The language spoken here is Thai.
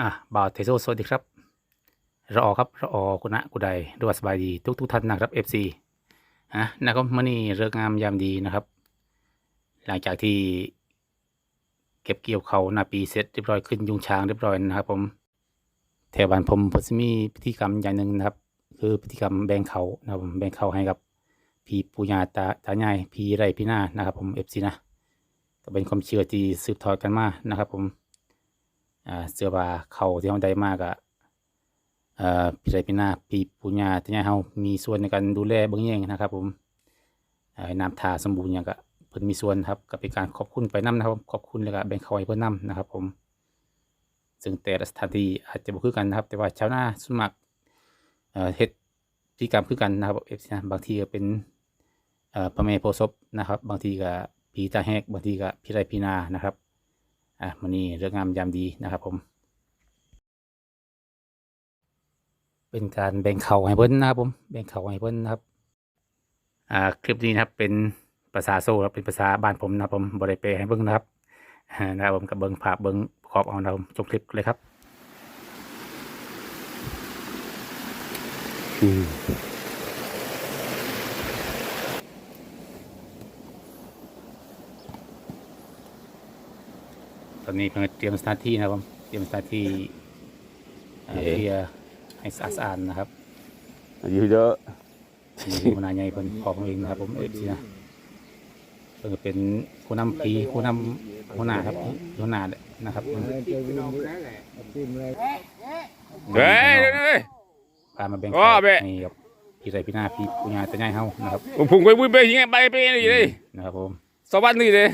อะบ่าวเทโซสวัสดีครับรอครับรอคุณนะกุใดรวดสบายดีทุกทุกท่านนะครับ FC ฮะนะครับมื่อนี้เริกงามยามดีนะครับ หลังจากที่เก็บเกี่ยวเขาหนาปีเสร็จเรียบร้อยขึ้นยุงช้างเรียบร้อยนะครับ ผมแถวบ้านผมผมจะมีพิธีกรรมอย่างหนึ่งนะครับ คือพิธีกรรมแบ่งเขานะครับผมแบ่งเขาให้กับพี่ปุญาตาตาใหญ่พี่ไรพี่หน้านะครับ ผม FC นะก็เป็นความเชื่อที่สืบทอดกันมานะครับ ผมอ่ เสื้อผ้าเขาที่เราได้มากอะเอ่อพี่ไรพี่นาพี่ปุญญาที่เนี่ยเรามีส่วนในการดูแลเบื้องแย่งนะครับ ผมน้ำทาสมบูรณ์อย่างก็เพิ่นมีส่วนครับก็เป็นการขอบคุณไปน้ำนะครับขอบคุณแล้วก็แบ่งเขาให้เพิ่นน้ำนะครับ ผม ซึ่งแต่ละสถานที่อาจจะบ่คือกันนะครับ แต่ว่าชาวนาสมัครเฮ็ดพิธีกรรมคือกันนะครับเอฟซีนะบางทีก็เป็นพระแม่โพศพนะครับ บางทีก็ผีตาแหกบางทีก็พี่ไรพี่นานะครับ อะมันนี้เรื่องงามยามดีนะครับผม เป็นการแบ่งเข่าให้เพิ่นนะครับผมแบ่งเข่าให้เพิ่นนะครับ อ่าคลิปนี้นะครับเป็นภาษาโซ่ครับเป็นภาษาบ้านผมนะครับผมบริเปลให้เบิ้งนะครับนะครับผมกับเบิ้งภาพเบิ้งประกอบเอานะครับคลิปเลยครับ ตอนนี้เพิ่งเตรียมสถานที่นะครับผมเตรียมสถานที่อ่าเอ๊ะ เคลียร์ให้สะอาดๆนะครับอยู่เยอะมีหัวหน้าใหญ่เพิ่นขอบเองนะครับผมเอฟซีนะเพิ่นก็เป็นผู้นำผีผู้นำหัวหน้าครับหัวหน้านะครับเฮ้ยเดี๋ยวเฮ้ย พามาแบ่งอ้อเบ้นี่ครับพี่ไรพี่หน้าพี่ปุญญาตะใหญ่เฮานะครับผมพุ่งไปวิ่งไปยังไงไปไปนี่เลยนะครับผมสวัสดีเลย